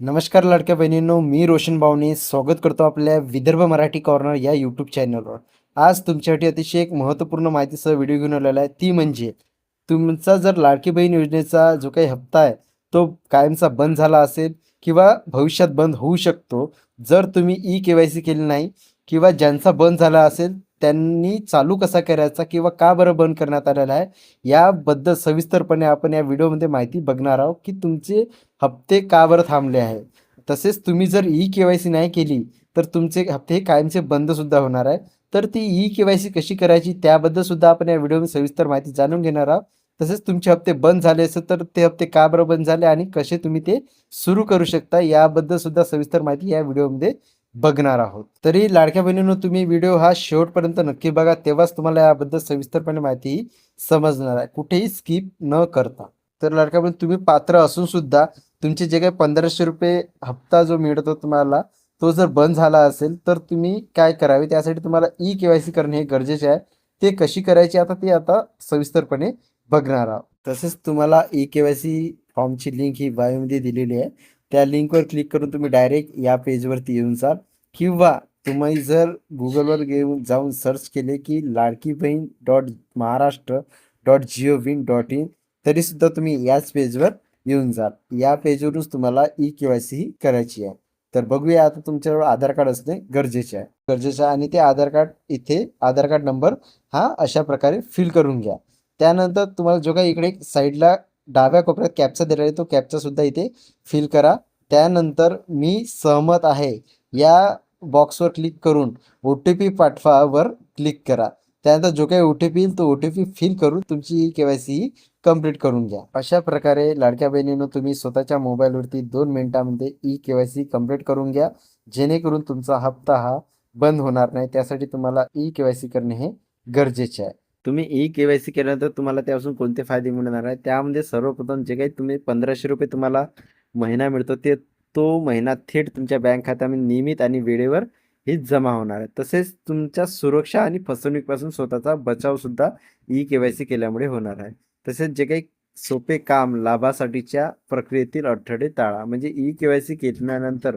नमस्कार लाडक्या बहिणींनो मी रोशन बावणे स्वागत करतो आपल्या विदर्भ मराठी कॉर्नर या यूट्यूब चॅनलवर आज तुमच्यासाठी अतिशय एक महत्त्वपूर्ण माहितीसह व्हिडिओ घेऊन आलेला आहे. ती म्हणजे तुमचा जर लाडकी बहीण योजनेचा जो काही हप्ता आहे तो कायमचा बंद झाला असेल किंवा भविष्यात बंद होऊ शकतो जर तुम्ही ई के वाय सी केली नाही किंवा ज्यांचा बंद झाला असेल त्यांनी चालू कसा करायचा किंवा का बरं बंद करण्यात आलेला आहे याबद्दल सविस्तरपणे आपण या व्हिडिओमध्ये माहिती बघणार आहोत की तुमचे हप्ते का बरं थांबले आहे तसेच तुम्ही जर ई के वाय सी नाही केली तर तुमचे हप्ते हे कायमचे बंद सुद्धा होणार आहे तर ती ई के वाय सी कशी करायची त्याबद्दल सुद्धा आपण या व्हिडिओमध्ये सविस्तर माहिती जाणून घेणार आहोत. तसेच तुमचे हप्ते बंद झाले असेल तर ते हप्ते का बरं बंद झाले आणि कसे तुम्ही ते सुरू करू शकता याबद्दल सुद्धा सविस्तर माहिती या व्हिडिओमध्ये बघणार आहोत. तरी लाडक्या बहिणींनो तुम्ही व्हिडिओ हा शेवटपर्यंत नक्की बघा तेव्हाच तुम्हाला याबद्दल सविस्तरपणे माहिती समजणार आहे. कुठेही स्किप न करता. तर लाडक्या तुम्ही पात्र असून सुद्धा तुमचे जे काही पंधराशे रुपये हप्ता जो मिळतो तुम्हाला तो जर बंद झाला असेल तर तुम्ही काय करावे? त्यासाठी तुम्हाला ई के वाय सी करणे हे गरजेचे आहे. ते कशी करायची आता ते आता सविस्तरपणे बघणार आहोत. तसेच तुम्हाला ई के वाय सी फॉर्मची लिंक ही बायोमध्ये दिलेली आहे. त्या लिंकवर क्लिक करून तुम्ही डायरेक्ट या पेजवरती येऊन जाल. किंवा तुम्ही जर गुगलवर घेऊन जाऊन सर्च केले की लाडकी बहीण डॉट महाराष्ट्र डॉट जिओ विन डॉट इन तरीसुद्धा तुम्ही याच पेजवर येऊन जाल या पेजवरूनच तुम्हाला ई के वाय सी ही करायची आहे. तर बघूया आता तुमच्याजवळ आधार कार्ड असणे गरजेचे आहे. गरजेचे आहे आणि ते आधार कार्ड इथे आधार कार्ड नंबर हा अशा प्रकारे फिल करून घ्या. त्यानंतर तुम्हाला जो काही इकडे साईडला डाव्या कोपऱ्यात कॅपचा दिलेला आहे तो कॅपचा सुद्धा इथे फिल करा. त्यानंतर मी सहमत आहे. या बॉक्सवर क्लिक करून ओ टी पी पाठवावर क्लिक करा. त्यानंतर जो काही ओ टी पी येईल तो ओ टी पी फिल करून तुमची ई के वाय सी ही कंप्लीट करून घ्या. अशा प्रकारे लाडक्या बहिणीनं तुम्ही स्वतःच्या मोबाईलवरती दोन मिनिटांमध्ये E K Y C complete करून घ्या. जेणेकरून तुमचा हप्ता हा बंद होणार नाही. त्यासाठी तुम्हाला ई के वाय सी करणे हे गरजेचे आहे. तुम्ही ई के वाय सी केल्यानंतर तुम्हाला त्यापासून कोणते फायदे मिळणार आहे त्यामध्ये सर्वप्रथम जे काही तुम्ही पंधराशे रुपये तुम्हाला महिना मिळतो ते तो महिना थेट तुमच्या बँक खात्यामध्ये नियमित आणि वेळेवर हेच जमा होणार आहे. तसेच तुमच्या सुरक्षा आणि फसवणुकीपासून स्वतःचा बचावसुद्धा ई के वाय सी केल्यामुळे होणार आहे. तसेच जे काही सोपे काम लाभासाठीच्या प्रक्रियेतील अडथळे टाळा. म्हणजे ई के वाय सी केल्यानंतर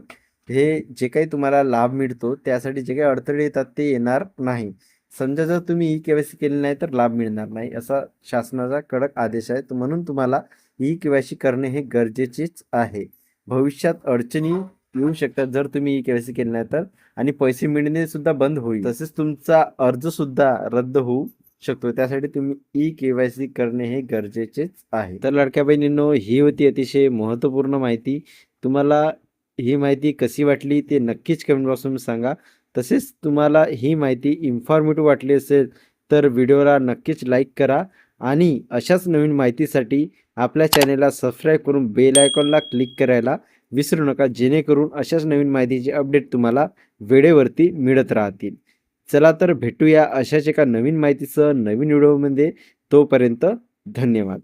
हे जे काही तुम्हाला लाभ मिळतो त्यासाठी जे काही अडथळे येतात ते येणार नाही. समजा जर तुम्ही ई के वाय सी केली नाही तर लाभ मिळणार नाही असा शासनाचा कडक आदेश आहे. म्हणून तुम्हाला ई के वाय सी करणे हे गरजेचेच आहे. भविष्यात अडचणी येऊ शकतात जर तुम्ही ई के वाय सी केली नाही तर. आणि पैसे मिळणे सुद्धा बंद होईल. तसेच तुमचा अर्ज सुद्धा रद्द होऊ शकतो. त्यासाठी तुम्ही ई के वाय सी करणे हे गरजेचेच आहे. तर लडक्या बहिणींनो ही होती अतिशय महत्त्वपूर्ण माहिती. तुम्हाला ही माहिती कशी वाटली ते नक्कीच कमेंट बॉक्समध्ये सांगा. तसेच तुम्हाला ही माहिती इन्फॉर्मेटिव्ह वाटली असेल तर व्हिडिओला नक्कीच लाईक करा. आणि अशाच नवीन माहितीसाठी आपल्या चॅनेलला सबस्क्राईब करून बेल आयकॉनला क्लिक करायला. विसरू नका. जेणेकरून अशाच नवीन माहितीचे अपडेट तुम्हाला वेळेवरती मिळत राहतील. चला तर भेटूया अशाच एका नवीन माहितीसह नवीन व्हिडिओमध्ये. तोपर्यंत धन्यवाद.